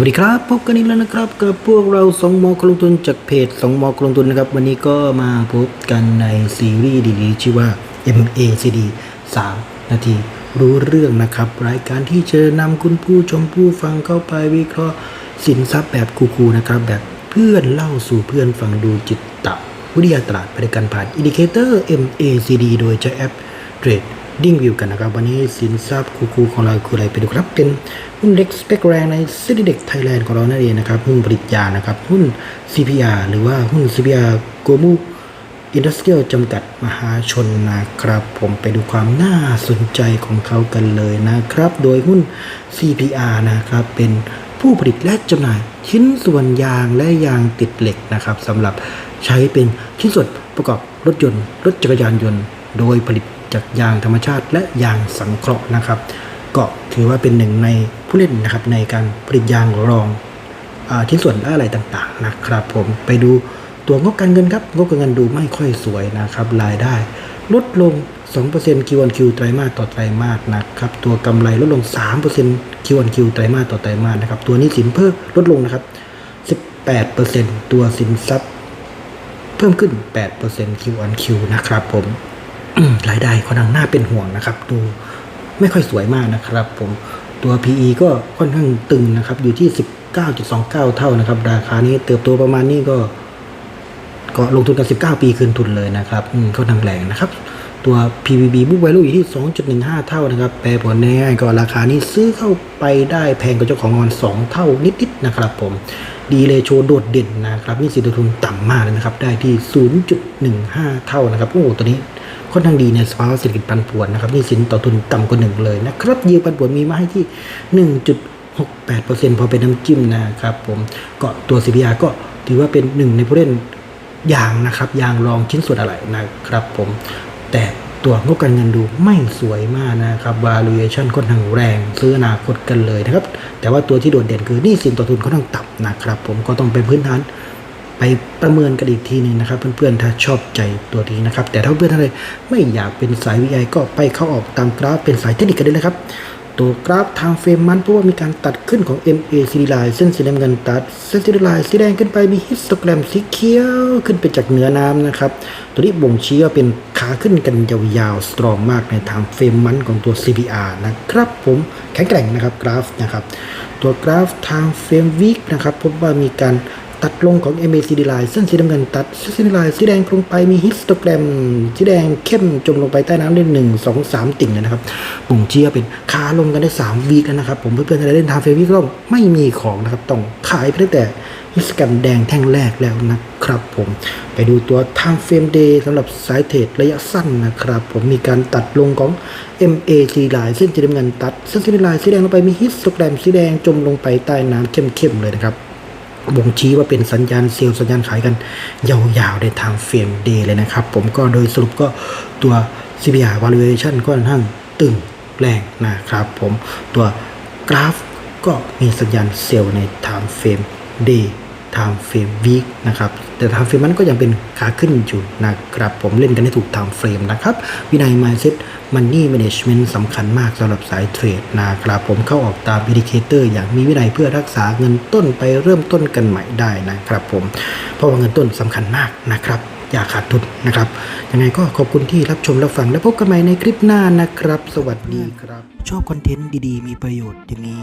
วัสดีครับ พบกันอีกแล้วนะครับกับพวกเราสองมอกลงทุนจากเพจสองมอกลงทุนนะครับ วันนี้ก็มาพบกันในซีรีส์ดีๆชื่อว่า MACD 3 นาที รู้เรื่องนะครับ รายการที่จะนำคุณผู้ชมผู้ฟังเข้าไปวิเคราะห์สินทรัพย์แบบคูลๆนะครับ แบบเพื่อนเล่าสู่เพื่อนฟังดูจิตตะวิทยาตลาดไปด้วยกันผ่านอินดิเคเตอร์ MACD โดยใช้แอปเทรด ดิ้งวิวกันนะครับ วันนี้สินทรัพย์คูลๆของเราคืออะไรไปดูครับ เป็นหุ้นเล็กสเปกแรงในซิติเด็กไทยแลนด์ของเรานั่นเองนะครับ หุ้นผลิตยานะครับ หุ้น CPR หรือว่าหุ้น CPR g l o b a l อินดัสเทรียลจำกัดมหาชนนะครับ ผมไปดูความน่าสนใจของเขากันเลยนะครับ โดยหุ้น CPR นะครับ เป็นผู้ผลิตและจำหน่ายชิ้นส่วนยางและยางติดเหล็กนะครับสำหรับใช้เป็นชิ้นส่วนประกอบรถยนต์ รถจักรยานยนต์ โดยผลิต จากยางธรรมชาติและยางสังเคราะห์นะครับ ก็ถือว่าเป็นหนึ่งในผู้เล่นนะครับในการผลิตยางรองอชิ้นส่วนอะไรต่างๆนะครับ ผมไปดูตัวงบการเงินครับงบการเงินดูไม่ค่อยสวยนะครับรายได้ ลดลง 2% Q on Q ไตรมาสต่อไตรมาสนะครับตัวกำไรลดลง 3% Q on Q ไตรมาสต่อไตรมาสนะครับตัวนี้สินเพิ่มลดลงนะครับ 18%ตัวสินทรัพย์เพิ่มขึ้น 8% Q on Q นะครับผม รายได้ค่อนข้างน่าเป็นห่วงนะครับดูไม่ค่อยสวยมากนะครับ ผมตัว PE ก็ค่อนข้างตึงนะครับ อยู่ที่ 19.29 เท่านะครับ ราคานี้เติบโตประมาณนี้ก็ ก็ลงทุนกัน 19 ปีคืนทุนเลยนะครับอืมก็ทางแรงนะครับ ตัว PBB book value อยู่ที่ 2.15 เท่านะครับ แปลผลง่ายก็ราคานี้ซื้อเข้าไปได้แพงกว่าเจ้าของงอน 2 เท่านิดๆนะครับ ผมดีเลโชโดดเด่นนะครับนี่สินต้นทุนต่ำมากเลยนะครับ ได้ที่ 0.15 เท่านะครับโอ้โหตัวนี้ ค่อนข้างดีในสภาวะเศรษฐกิจปันผวนนะครับนี่สินต่อทุนต่ำกว่าหนึ่งเลยนะครับยิวปันผวนมีมาให้ที่ 1.68%พอเป็นน้ำจิ้มนะครับผมก็ตัว CPR ก็ถือว่าเป็นหนึ่งในผู้เล่นยางนะครับยางรองชิ้นส่วนอะไรนะครับผมแต่ตัวงบการเงินดูไม่สวยมากนะครับ valuation ค่อนข้างแรงซื้ออนาคตกันเลยนะครับ แต่ว่าตัวที่โดดเด่นคือหนี้สินต่อทุนค่อนข้างต่ำนะครับ ผมก็ต้องเป็นพื้นฐาน ไปประเมินกันอีกทีหนึงนะครับ เพื่อนๆถ้าชอบใจตัวนี้นะครับ แต่ถ้าเพื่อนๆอะไรไม่อยากเป็นสาย VI ก็ไปเข้าออกตามกราฟเป็นสายเทคนิคกันได้เลยครับ ตัวกราฟทางเฟรมมันเพราะว่ามีการตัดขึ้นของ MACD line เส้นสีน้ำเงินตัดเส้นสีแดงสีแดงขึ้นไปมีฮิสโตแกรมสีเขียวขึ้นไปจากเหนือน้ำนะครับ ตัวนี้บ่งชี้ว่าเป็นขาขึ้นกันยาวๆสตรองมากในทางเฟรมมันของตัว CPR นะครับผมแข็งแกร่งนะครับกราฟนะครับตัวกราฟทางเฟรมวิกนะครับพบว่ามีการ ตัดลงของ MACD line เส้นสีน้ำเงินตัดเส้นสีลายสีแดงลงไปมีฮิสโตแกรมสีแดงเข้มจมลงไปใต้น้ำได้หนึ่งสองสามติ่งเลยนะครับบ่งเชี้ว่าเป็นขาลงกันได้3วีคแล้วนะครับ ผมเพื่อนๆที่เล่นทางเฟรมวิกก็ไม่มีของนะครับ ต้องขายไปตั้งแต่ฮิสแกรมแดงแท่งแรกแล้วนะครับผมไปดูตัวทางเฟรมเดย์สำหรับสายเทรดระยะสั้นนะครับ ผมมีการตัดลงของ MACD line เส้นสีน้ำเงินตัดเส้นสีลายสีแดงลงไปมีฮิสโตแกรมสีแดงจมลงไปใต้น้ำเข้มๆเลยนะครับ บ่งชี้ว่าเป็นสัญญาณเซลล์สัญญาณขายกันยาวๆในทางเฟรมเดย์เลยนะครับ ผมก็โดยสรุปก็ตัว CPR valuation ก็ค่อนข้างตึงแรงนะครับผมตัวกราฟก็มีสัญญาณเซลล์ใน time frame day time frame week นะครับแต่ time frame มันก็ยังเป็นขาขึ้นอยู่นะครับผมเล่นกันให้ถูก time frame นะครับ วินัย mindset money management สำคัญมากสำหรับสายเทรดนะครับผมเข้าออกตาม indicator อย่างมีวินัยเพื่อรักษาเงินต้นไปเริ่มต้นกันใหม่ได้นะครับผมเพราะว่าเงินต้นสำคัญมากนะครับอย่าขาดทุนนะครับยังไงก็ขอบคุณที่รับชมรับฟัง และพบกันใหม่ในคลิปหน้านะครับ สวัสดีครับ ชอบคอนเทนต์ดีๆ มีประโยชน์อย่างนี้